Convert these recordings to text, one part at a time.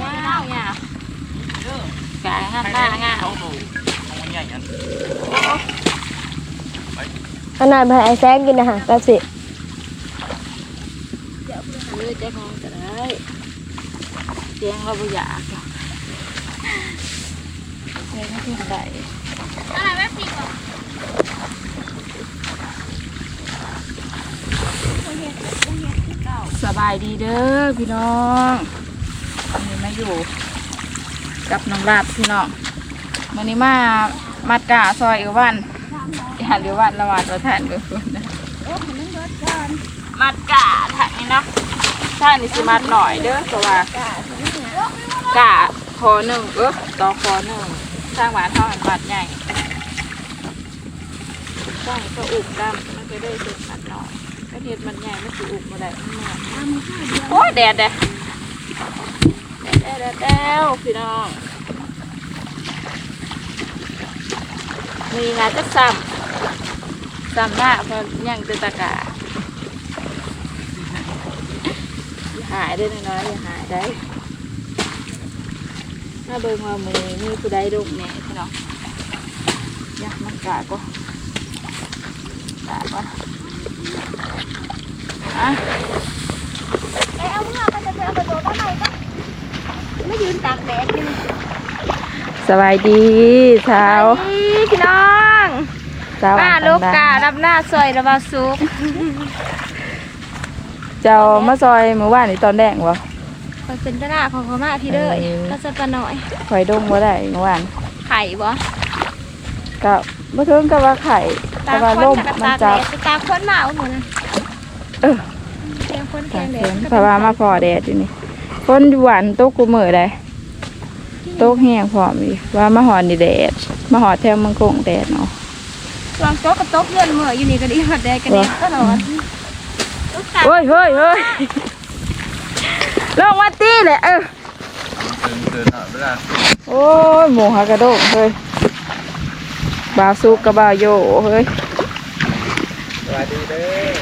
ง่ายง่ายเด้อกายงาหน้างามเขาโตของมันใหญ่ยันขนาดพายไอแซกกินอาหารกับสิเออจะมองก็ได้เสียงเราบ่อยากหรอกเสียงไม่ถึงได้อะไรแม่ปีกอ่สบายดีเด้อพี่น้อง นนี้มาอยู่ กับน้องลาบพี่น้องวันนี้มามัดกาซอยอีกวันอย่าเดี๋ยววันละวันละทานกับคนนะมัดกาถักนี่เนาะท่านนี่สิมัดหน่อยเด้อเพราะว่ากาคอหนึ่งเออต่อคอหนึ่งสร้างหวานเท่าหันมัดใหญ่สร้างก็อุกดำมันก็ได้เสร็จมัดหน่อยถ้าเห็ดมันใหญ่มันสิอุกมาได้มันเหนื่อยโอ้แดดแดด แดดแดดแดดพี่น้องมีงานจะซ้ำซ้ำหน้าเพราะยังจะตะกาอย่าหายได้น้อยอย่าหายได้ถ้าเบิ่งว่ามือมีผู้ใดดุแม่พี่น้องอยากมันกาก็กาก็อะเอ้ยเอาเมื่อไปจะเอาประตูบ้านไหนก็ ไม่ยืนตากแดดอยู่สบายดีเช้าพี่น้องเช้าป้าลูกการับหน้าซอยระบาซุกเจ้ามาซอยเมื่อวานนี่ตอนแดงวะคอยเป็นเจ้าหน้าของเขามาพี่เด้อเออก็จะปะหน่อยไฟดงบ่ได้เมื่อวานไข่บ่ก็บ่ถึงกับว่าไข่แต่ว่าล่มกับมันตากแดจับดตาคนหนาวหมดนะเออเสียงคนแทตากงแดเข็ดมเพราะว่ามาพอแดดอยู่นี่ค นอยู่หวานตกกูมือได้ตกแห้งพร้อมอีกว่ามาหอนนี่แดดมาหอดแถวเมืองคงแดดเนาะลองโต๊ะกับโต๊ะเลื่อนมืออยู่นี่ก็ดีหัดแดดกันเนี่ยตลอดเฮ้ยเฮ้ยเฮ้ยลงมาตีเลยเออเดินเดินหน่อยเวลาโอ้ยหมูฮากระโดงเฮ้ยบาวซุกกับบาวโยเฮ้ยสวัสดีเด้อ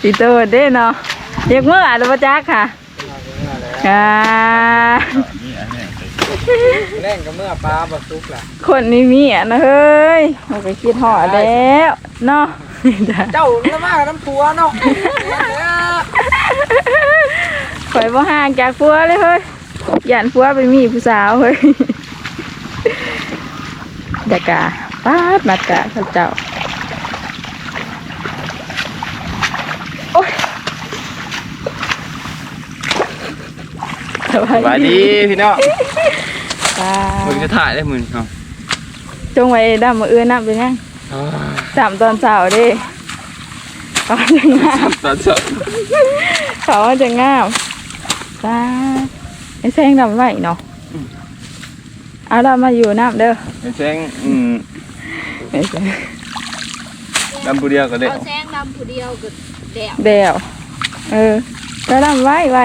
สีเตอร์เด้เนาะเรียกเมื่อหรือว่าจักค่ะ อ่านี่อันนี้เล่นกับเมื่อปลาบสุกล่ะคนนี้มีอะนะเฮ้ยเราไปคิดหอดแล้วเนาะเจ้าละมากน้ำตัวเนาะข่อยบ่ห่างจากพัวเลยเฮ้ยยันพัวไปมีผู้สาวเฮ้ยเดกาป้าดมัดกะเขาเจ้าโอ้ย สสวัสดีพี่น้องป้ามึงจะถ่ายได้มึงเอาจงไว้ดำมืออื่นน้ำเป็นยังสามตอนเช้าเดิเขาจะงามตอนสดเขาจะงามป้าดไอ้แซงดำไหวเนาะเอาเรามาอยู่น้ำเด้อไอ้แซงอืมไอ้แซงดำผู้เดียวก็ได้เอาแซงดำผู้เดียวก็แดดเดวเออแล้วดำไหวไหว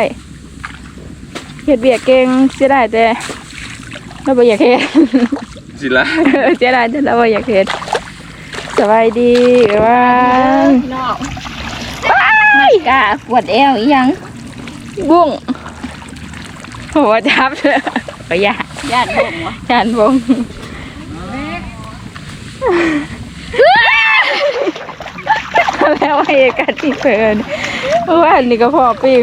เห็ดเบียกเก่งเสียดายแต่เราบ่อยากเห็ดสิละเออเสียดายแต่เราบ่อยากเห็ดสบายดีว่าพี่น้องไม่กาปวดเอวอีหยังบุ้งหัวจับเลยไปยาญาติบ่งวะจานบงแล้วไอ้กันที่เพลินเพราะว่าอันนี้ก็พอปิ้ง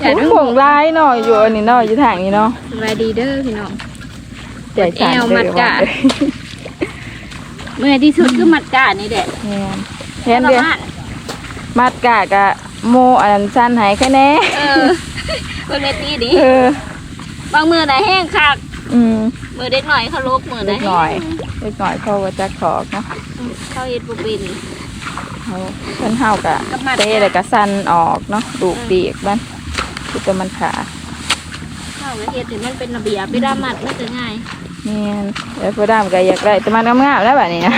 อย่าดูผงลายเนาะอยู่อันนี้เนาะอยู่ทางนี้เนาะสบายดีเด้อพี่น้องใจสั่นแอวมัดกะเลยเมื่อที่สุดคือมัดกานี่แหละแทนเดียวมัดกะกะโมอันนั้นสั้นหายแค่แน่เออเบิ่งในตีดิเออบางมือไหนแห้งคักอืมมือเด็กหน่อยเขาลกมือไหนเล็กหน่อยเล็กหน่อยเขาว่าจะขอกเนาะเขาเฮ็ดบ่เป็นเขาเพิ่นเฮากะกับมัดเตะแล้วก็สั้นออกเนาะดูกปีกมัน คือตัวมันขาดเขาก็เฮ็ดให้มันเป็นระเบียบไม่ได้มัดมันจะง่ายนี่นแล้วพอดามก็อยากได้แต่มันงามๆแล้วแบบนี้นะ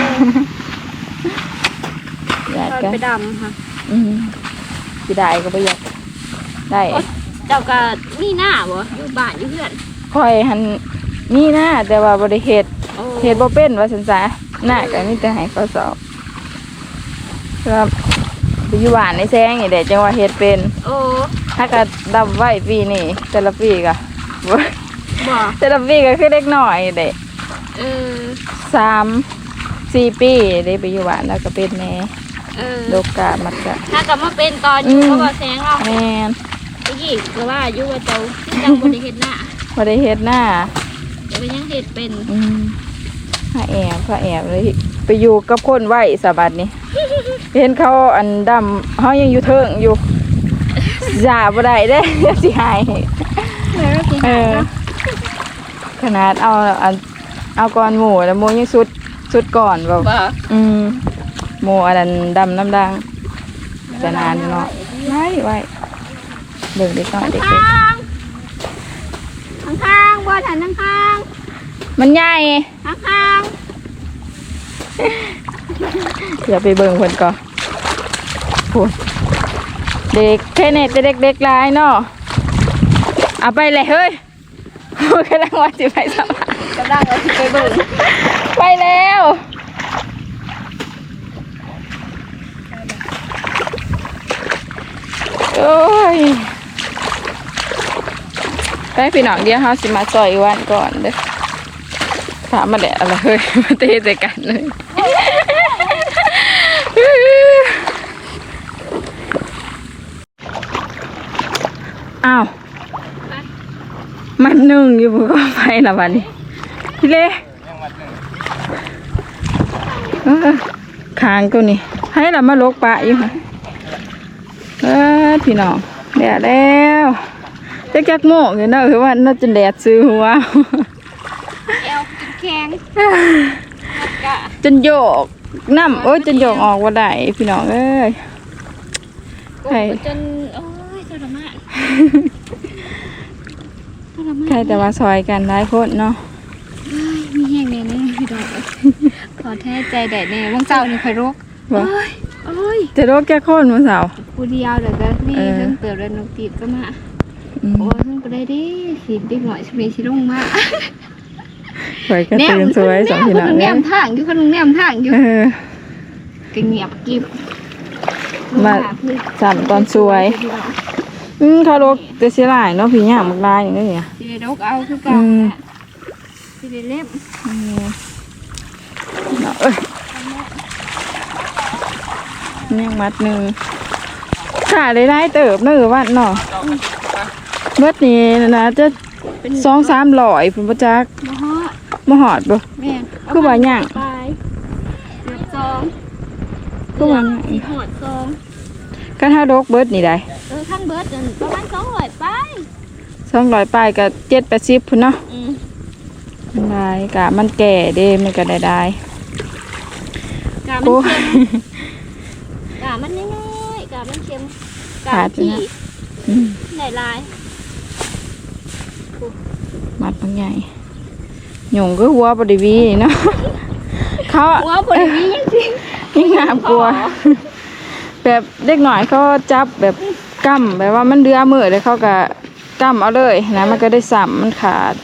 อยากตอนกันไปดำค่ะอืมสิได้ก็บ่อยากได้เจ้าก็มีหน้าบ่อยู่บ้านอยู่เพื่อนคอยหันมีหน้าแต่ว่าบ่ได้เฮ็ดโอ้เฮ็ดบ่เป็นว่าซั่นซะหน้าก็มีแต่ให้เขาสอบครับไปอยู่บ้านในแซงนี่แหละจังว่าเฮ็ดเป็น โอ้ ถ้าก็ดำไว้ปีนี้แต่ละปีก็บ่บ่แต่ละปีก็คือเด็กหน่อยเด็กเออสามสี่ปีได้ไปอยู่บ้านแล้วก็เป็นแม่เออโลกามัดกะถ้ากลับมาเป็นตอนอยู่อืมก็บ่แสงเราแม่นไปหยิกหรือว่าอยู่ว่าเจ้าจังบ่ได้เฮ็ดหน้าบ่ได้เฮ็ดหน้าเดี๋ยวไปยังเฮ็ดเป็นอืมพระแอบพระแอบเลยไปอยู่กับคนไหวสะบัดนี่เห็นเขาอันดำเขายังอยู่เทิงอยู่ อย่าบ่ได้เด้สิหายแล้วสิเอหาอเนาะขนาดเอาอันเอาก่อนหมูแล้วหมูยังสุดสุดก่อนแบบบ่อืมหมูอันนั้นดำน้ำดังจะนานอยู่เนาะไว้ไว้เด็กเด็กน้อยเด็กข้างข้างข้างๆบ่ทันข้างข้างๆมันใหญ่ข้างข้างอย่าไปเบิ่งเพิ่นก่อนโอ้ย เด็กแค่เน็ตแต่เด็กเด็กลายเนาะเอาไปเลยเฮ้ยกำลังว่าสิไปสมัครๆกำลังว่าสิไปเบิ่งไปแล้วโอ้ยไปพี่น้องเดียวเฮาสิมาซอยวันก่อนเด้อถามมาแดดอะไรเฮ้ยมาเตะใส่กันเลย อ้าว มันหนึ่งอยู่บนกองไฟละวันนี้พี่เล่เออคางกูนี่ ให้เรามาลกปะอยู่ค่ะเออพี่น้องแดดแล้วจะจักโมกอยู่เนอะคือว่าน่าจะแดดซื้อหัวแอวแข็งกะจนโยกน้ำโอ้ยจนโยกออกว่าได้พี่น้องเอ้ยกใช่บจนโอ้ยทรมาน ทรมานใครแต่ว่าซอยกันได้โคตรเนาะมีแห้งแน่แน่พี่ดอกขอแท้ใจแดดแน่ว่างเจ้านี่คอยรกว่าโอ้ยโอ้ยจะโรคแก้โคนมาสาวกูเดียวเดี๋ยวก็นี่เออเรื่องเติบแล้วนกตีบก็มาอืมโอ้ยเพิ่งก็ได้ดิสีดิบหน่อยชิเมชิลงมาสวยกันตื่นสวยสองพี่น้องคนแนเนี่ยมทางอยู่คนแนมทางอยู่เออก็เงียบกิบมาสามตอนสวย อืมเขาโรคแต่เสียหลายเนาะพี่ย่างมากลายอย่างเงี้ยสิได้ดกเอาคือเก่าอืมสิได้เล็บเนาะเอ้ยนี่มัดหนึ่งขาได้ได้เติบเนอะวันเนาะเมื่อนี้นะจะสองสามร้อยผมประจักบ่ฮอดมาหอดบ่แม่นคือว่าหยังไปเกือบสองคือว่าหยังสิหอดสองก็ถ้าโรคเบิดนี่ได้ เออขั้นเบิดนั่นประมาณสองร้อยไปสองร้อยปลายกับเจ็ดแปดสิบพุ่นเนาะอืมมันได้กะมันแก่เด้มันก็ได้ได้กามันโอ้ เค็มกามันน้อยๆกามันเค็มกาขาดที่นะ อืมไหนลายมัดบางใหญ่หยงก็หัวบไดิวีเนาะเขาอะหัวบริวียังสิยิ่งงามกลัว แบบเด็กหน่อยเขาจับแบบ กำแบบว่ามันเดือมือเลยเขาก็กำเอาเลยนะมันก็ได้สัมมันขาด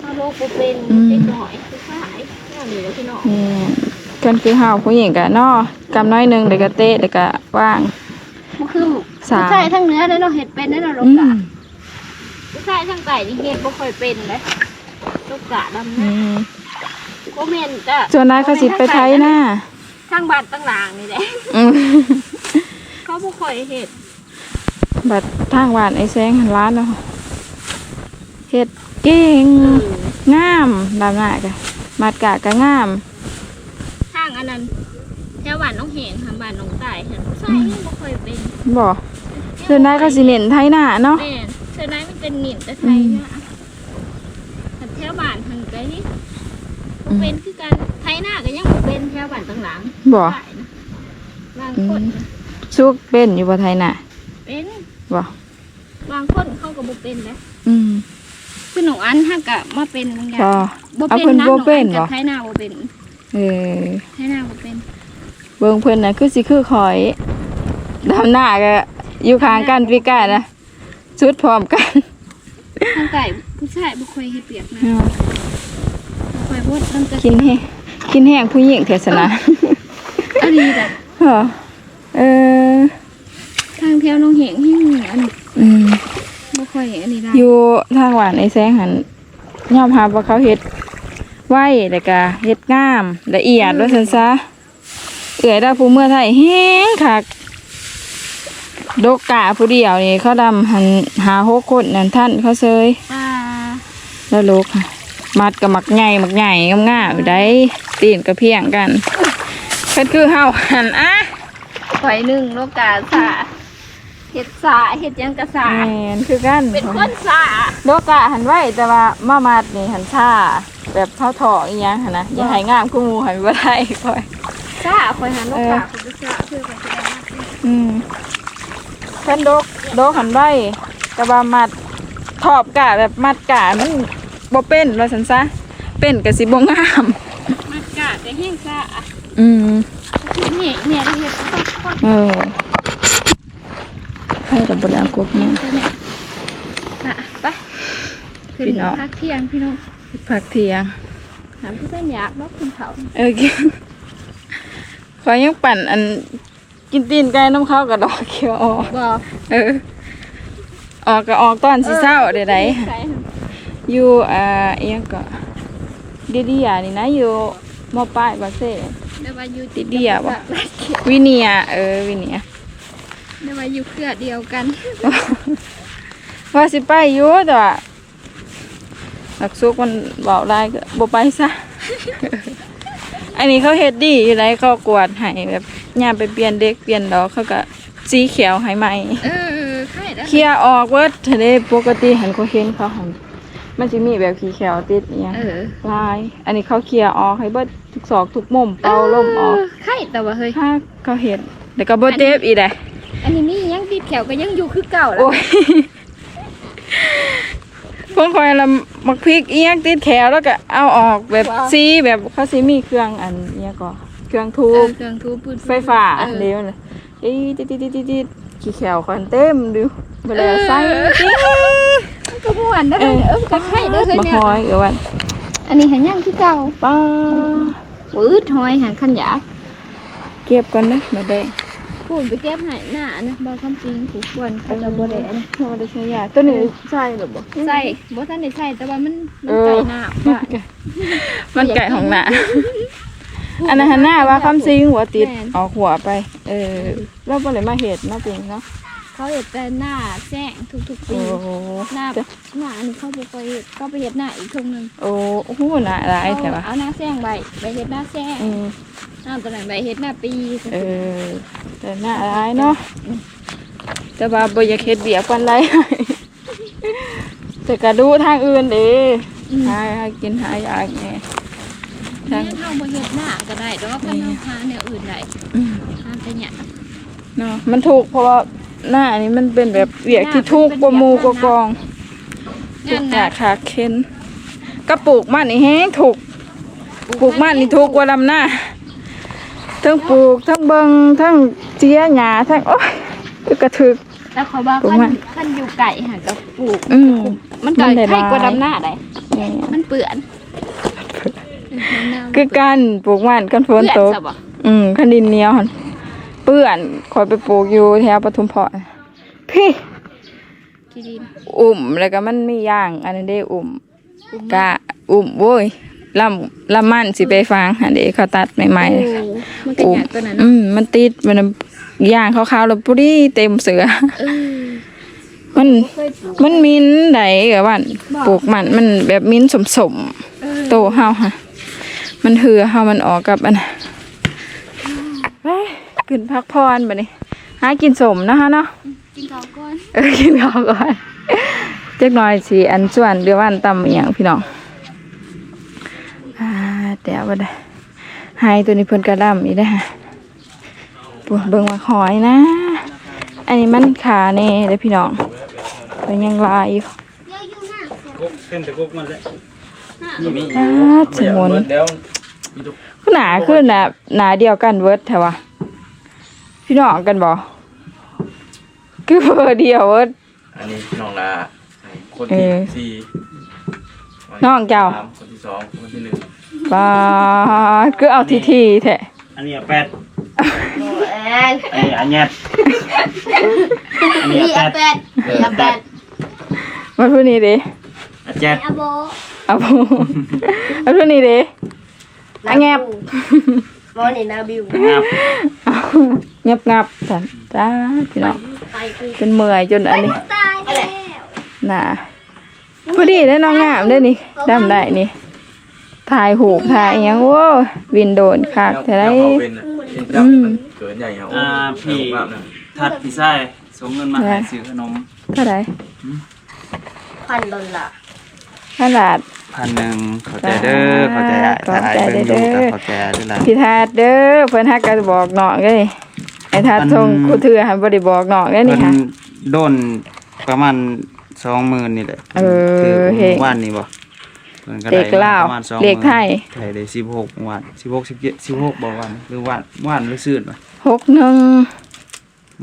เอาโลกบ่เป็นอืมเด็กหน่อยคือขายน่าเหลือพี่น้องนี่กันคือเฮาผู้หญิงกะเนาะกำน้อยหนึงเดี๋ยวก็เตะเดี๋ยวก็ว่าง มันคือสามผู้ชายทั้งเนื้อแล้วเราเห็ดเป็นได้เราลอืกมกะผู้ชายทั้งไก่นี่เห็ดบ่ค่อยเป็นเลยลกกะดำอืนะมบ่แม่นจ้ะส่วนนายเขาสิไปไทยนะทางบ้านตั้งหลางนี่แหละ อืมเขาบ่ค่อยเห็ด บัดทางหวานไอ้แซงหันร้านเนาะเฮ็ดเก่งงามดำหน้ากะมัดกะก็งามทางอันนั้นแถวบ้านน้องเหงทางบ้านน้องตายเห็นผู้ชายนี่บ่ค่อยเป็นบ่ส่วนนายเขาสิเน้นไทยหน้าเนาะแม่นเธอนั้นมันเป็นหนินแต่ไทยนะแต่แถวบ้านทางไกลนี่บ่เป็นคือกันไทยหน้าก็ยังบ่เป็นแถวบ้านตั้งหลังบ่ได้นะบางคนสุกเป็นอยู่บ่ไทยหน้าเป็น บ่บางคนเขาก็บ่เป็นนะอืมคือหนูอันฮักกะมาเป็นบางอย่างบ่บ่เอาเป็นเพิ่นนะบ่เป็นหนูบ่อักับไทยหน้าบ่เป็นเออไทยหน้าบ่เป็นเบิ่งเพิ่นน่ะคือสิคือข่อยดำหน้าก็อยู่ข้างกันพี่กานะชุดพร้อมกันทางไก่ผู้ชายบ่ค่อยเฮ็ดเปียกนะอืมบ่ค่อยพูดตั้งแต่กินแห้งกินแห้งผู้หญิงเทศนา อันนี้แบบ เหรอเออทางแถวน้องเหงที่อันนี้อืมบ่ค่อยค่อยอันนี้ได้อยู่ทางหวานไอ้แสงหันยอมรับว่าเขาเฮ็ดไว้แล้วก็เฮ็ดงามละเอียดว่าซั่นซะเอื้อยดาผู้เมื่อไทยแฮงคักดกกะผู้เดียวนี่เขาดำหันหาหกคนนั่นท่านเขาเซยอ่าแล้วลูกค่ะ มัดกับมักใหญ่มักใหญ่งามๆอยู่ได้ตีนกระเพียงกันเพิ่นคือเฮาหันอะข่อยหนึ่งโลกาสา เฮ็ดสาเฮ็ดหยังกะสาแม่นคือกันเป็นคนสาโลกะหันไว้แต่ว่ามามัดนี่หันชาแบบเท่าถออีหยังหันนะอย่าให้งามกูหมู่หันบ่ได้ค่อย สาข่อยหาโลกาข่อยไปสาเพื่อไปแสดงว่าอืมเพิ่นโดกโดกหันไว้แต่ว่ามัดทอบกะแบบมัดกะมันบ่เป็นว่าซั่นซะเป็นก็สิบ่งาม มากาแต่แห้งสาอืมเนี่ยเนี่ยได้เฮ็ดต้องคนเออ ให้กับบไดเอากบเนี่ยเนี่ยอะไปขึ้นพี่น้องพักเที่ยงพี่น้องผักเทียงถามพี่เส้นอยากบอกคุณเขาเออกินขอยยังปั่นอันกินตีนไก่น้ำข้าวกับดอกเขียวออกบอกเออออกก็ออกตอนสิเศร้าเดี๋ยวไดใส่อยู่อ่าเอียงก็ดีดีอะนี่นะอยู่มอป้ายบาเซ่เดี๋ยวมาอยู่ติดเดียวบ่บ่วิเนียเออวิเนีย เดี๋ยวมาอยู่เครือเดียวกัน ว่าสิไปอยู่แต่ว่าหลักซุกมันบอกได้ก็บ่ไปซะ อันนี้เขาเฮ็ดดีอยู่ไรเขากวาดให้แบบย่ามไปเปลี่ยนเด็กเปลี่ยนดอกเขาก็สีเขียวให้ใหม่เออใช่แล้วเคลียร์ออกเวิร์ดทะเลปกติเห็นเขาเห็นเขาหันมันจะมีแบบขีเขียวติดอหย่างเออลาย อันนี้เขาเคลียร์ออกให้เบิดทุกศอกทุกมุมเป่าลมออกใช่แต่ว่าเฮ้ยถ้าเขาเห็นแต่ก็บ่เจ็บอีกแหละ อันนี้มียังติดแขวก็ยังอยู่คือเก่าแล้วโอ้ยพวกคอยละมักพริกเอียงติดแขวแล้วก็เอาออกแบบซีแบบเขาซีมีเครื่องอันเนี้ยก็เครื่องทูเออบเครื่องทูปืนไฟฟ้าเออเร็วเลยอีติดติดติดติดติดขี้แขวคอนเต็มดูเวลาใส่ติ๊งก็ม่วนได้อเลยเออจะให้ได้อเลยมาเนี่ยหอยเออวันอันนี้หันยังคือเก่าป้าปืดหอยหันขันหยาบเก็บก่อนนะมาได้ พูดไปเก็บให้หน้านะบ่คำจริงผูกควรเขาจะบ่ได้อันนี้มาได้ใช้ยาตัวนี้ใช่หรือบ่ใส่บ่ทันได้ใส่แต่ว่ามันมันเออไก่หน้าว่ามันไก่ของหนาอันนั้นหันหน้าว่าคำซิงหัวติดแม่นออกหัวไป เออแล้วบ่เลยมาเห็ดเนาะจริงเนาะเขาเห็ดแต่หน้าแจ้งทุกๆโอ้ปีหน้าหน้าอันนี้เขาบ่ค่อยเห็ดก็ไปเห็ดหน้าอีกทงหนึงโอ้โหหนาหลายแต่ว่าเอาหน้าแซงใบใบเห็ดหน้าแซง อืมหน้าตัวนั้นใบเห็ดหน้าปีเออแต่หน้าร้ายเนาะแต่ว่าบ่อยากเฮ็ดเบียกปานใดแต่ก็ดูทางอื่นเด้หาหากินหายากแหน่ทางเนี่ยเฮาบ่เห็ดหน้าก็ได้แต่ว่าคันเฮาหาแนวอื่นได้อืมหาแต่หยังเนาะมันถูกเพราะว่าหน้านี้มันเป็นแบบเวียกที่ถูกกว่าหมู่กว่ากองถูงากนจานะกขาเข็นก็ปลูกมันนี่แฮงถูกปลูกมันนี่ถูกกว่าลำหน้า ทั้งปลูกทั้งเบิงทั้งเจียหญ้าทั้งโอ้ยกระถึก แล้วเขาว่าปลูกคัมันนคันอยู่ไก่หาก็ปลูก อืมมันก็มันได้ให้กว่าหลายดำหน้าได้นี่มันเปื้อนคือการปลูกมันกันฝนตก เปื้อซะบ่อืมคันดินเหนียวหั่นเปื้อนคอยไปปลูกอยู่แถวปทุมพรพี่ที่ดิน อุ่มแล้วก็มันมีย่าง อันนั้นได้อุ่มกะอุ่มโว้ย ลำลำมันสิไปฟางอันนี้เขาตัดใหม่โอ้มันก็ๆอุ่หมยาดตัวนั้นอืเนาะมมันติดมันย่างขาวๆแล้วปุรีเต็มเสือ เออมันเคยปลูกมันมิ้นไดกับว่าปลูกมันมันแบบมิ้นสมสมเออๆโตเฮาฮะมันเหือเฮามันออกกับอันน่ะไปขึ้นพักพรบัดนี้หากินสมนะคะเนาะ กินข้าวก่อน เออกินข้าวก่อนเจ๊กหน้อยสิอันส่วนเดี๋ยววันตำอหย่างพี่น้อง อ่าเดี๋ยวบ่ได้ให้ตัวนี้เพิ่นกระดำอีกได้อฮะปวดเบิ่งมาหอยนะ อันนี้มันขาแน่เด้อพี่น้องเป็นยังลายอยู่เป็นแต่กบมันแหละอ่าสมุนเดี๋ยวคือหนาคือหนาหนาเดียวกันเวิร์ดแถวะพี่น้องกันบ่คือเบอร์เดียวเวิร์ดอันนี้น้องลาคนเอที่อสี่น้องเจ้าสมคนที่สองคนที่หนึ่ง ปาดคือเอาทีทีๆแท้อันนี้แปดอันนี้อันเนี้ยอันนี้แปดเออแปดมาพูดนี่ดิอาแจกอาโบเอาพูมาพูดนี่ดิอะแงบมอนี่นาบิวงับเงียบงับจ้ะจ้าพี่น้องไปกูจนเมื่อยจนอันนี้ตายแล้วน่ะพอดีได้น้องงามได้นี่ดำได้นี่ ถ่ายหูปถ่ายอิหยังโว้วินโดนคากแต่ได้เอาเป็นน่ะเป็นจับมันเกินใหญ่เอาอ่าพี่เอาแบบนั้นทัดพี่ไส้ส่งเงินมาให้ซื้อขนมเท่าไหร่พันดอลลาร์ขนาด พันหนึ่งขอใจเด้อขอใจอะขอบใจถ่ายเบิ่งเด้ดูอกับขอใจด้วยล่ะ พี่ทาดเด้อเพิ่นฮักก็บอกน้องเลยไอ้ทาดมัน ส่งกูถือหันบ่ได้บอกน้องเลยนี่เพิ่ค่ะนโดนประมาณสองหมื่นนี่แหละเออคือเฮ้ว่านนี่บ่พิ่น เลขลาวประมณ20,000เลขไทยไทยได้สิบหกวันสิบหกสิบเจ็ดสิบหกบ่วันหรือวันวันหรือซื่นวะหกหนึ่ง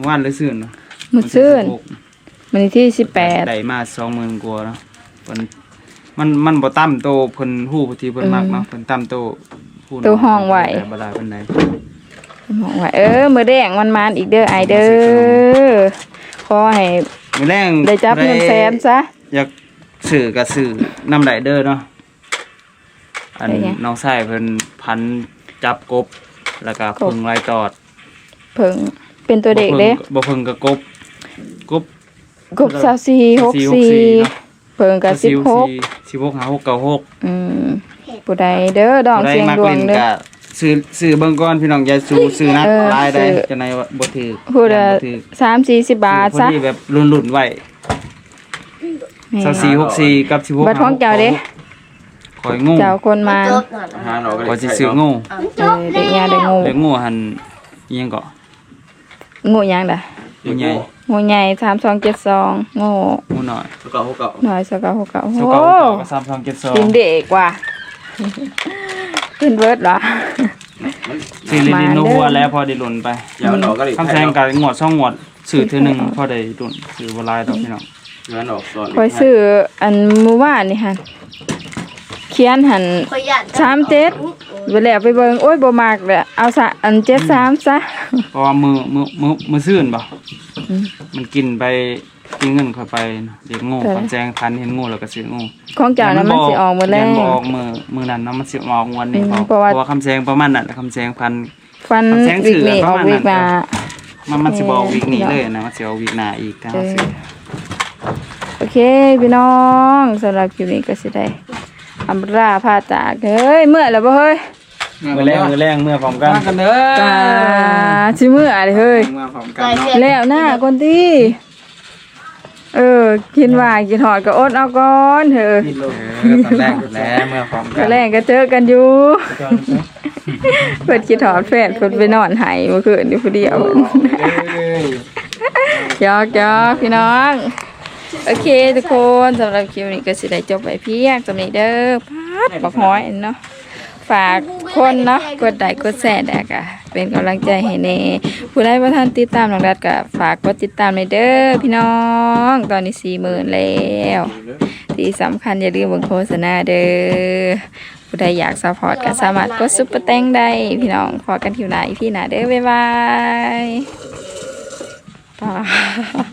วันหรือซื่นวะมือซื่นวัที่16มันที่สิบแปดได้มาสองหมื่นกว่าเนาะเพิ่นมันมันบ่ต่ำโตเพิ่นฮู้ที่เพิ่นมักเนาะเพิ่นต่ำโตผู้ตัวห้องไหวแต่บ่ได้ปานใดมองว่าเออมือแดงมันมานอีกเด้อไอเด้อขอให้มื้อแรงได้จับเงินแสนซะอยากซื้อก็ซื้อน้ำไหลเด้อเนาะ อันได้ไงน้องชายเพิ่นพันจับกบ แล้วก็กบพึ่งลายตอดเพิ่งเป็นตัวเด็กเด้บ่พึ่งก็กบกบ กบสาวสี่หกสี่เนาะ เพิ่งกับสิบหกสิบหกหาหกเก้าหกอืมผู้ใดเด้อดองได้เสียงมากดวงเล่นเด้อก็ซื้อซื้อเบิ่งก่อนพี่น้องอย่าสู้ซื้อนักเออหลายได้ซื้อ จะไหนว่าบ่ถือพูดละบ่ถือสามสี่สิบบาทพอซะดีแบบรุ่นๆไว้สามสี่หกสี่กับสิบหกบัตรของเจ้าเด้ ข่อยงูเจ้าคนมาจบหน่อยหาเราก็ข่อยสิได้ซื้อใช้เนาะงูเออเด็กยาเด็กงูเลี้ยงงูหันอิหยังก็งูหยังด่ะงูใหญ่งูใหญ่สามสองเจ็ดสองงูงูน้อยพวกเก่าพวกเก่าหน่อยสกาหกเก้าสโอ้กาวก็สามสองเจ็ดสองกินเด็กว่ะ ขึ้นเบิร์ดเหรอซื้อลิลินโนหัวแล้วพอได้หล่นไปอย่ามันออกก็ได้คำแซงกับงวดสองงวดซื้อเทื่อหนึงพอได้หล่นซื้อบ่หลายดอกพี่น้องอย่ามันออกก่อนคอยซื้ออันเมื่อวานนี่หัน เขียนหันขยันสามเจ็ดไปแล้วไปเบิ่งโอ้ยบ่มากเลยเอาซะอันเจ็ดสามซะเพราะว่ามือมือมือมือซื่นบ่อืมมันกินไปกินเงินเข้าไปเด็กงูคำแซงพันเห็นงูแล้วก็ซื้องูของเจ้านั้นมันสิออกหมดแล้วเรียนบออกมือมือนั้นเนาะมันสิออกงวันนี้อืมพอเพราะว่าเพราะว่าคำแซงประมาณนั้นแหละคำแซงพันฟันแสงวิสื่กอนี่ปอระอกมาณวิกนั้มานมันมันสิบออกวิกนี้เออเลยนะมันสิออกวิกหน้าอีกทางเออซื้อโอเคพี่น้องสำหรับคลิปนี้ก็สิได้ อำลาพาจากเฮ้ยเมื่อแล้วบ่เฮ้ยมือแรงมือแรงเมื่อพร้อมกันมากันเด้อกาสิเมื่ออะไรเฮ้ยมาพร้อมกัไก่นเนาะเสียแล้วหน้าคนที่เออกินว่ากินหอดก็อดเอาก่อนเถอะเออตอนแรกแล้วเมื่อพร้อมกัก็นแรกก็เจอกันอยู่เพิ่นคิดหอดแฟนเพิ่นไปนอนไห้เมื่อคืนอยู่ผู้เดียวหยอกหยอกพี่น้อง โอเคทุกคนสำหรับคลิปนี้ก็สิได้จบไปเพียงสำนี้เด้อพัดบักห้อยเนาะฝากคนเนาะกดไลค์กดแชร์ได้ค่ะเป็นกำลังใจให้แน่ผู้ใดบ่ทันติดตามน้องรัดก็ฝากกดติดตามในอยเด้อพี่น้องตอนนี้40,000แล้วที่สำคัญอย่าลืมเบิ่งโฆษณาเด้อผู้ใดอยากซัพพอร์ตก็สามารถกดซุปเปอร์แตงได้พี่น้องพอกันทิวหน้าอีพี่หน้าเด้อบ๊ายบายบาย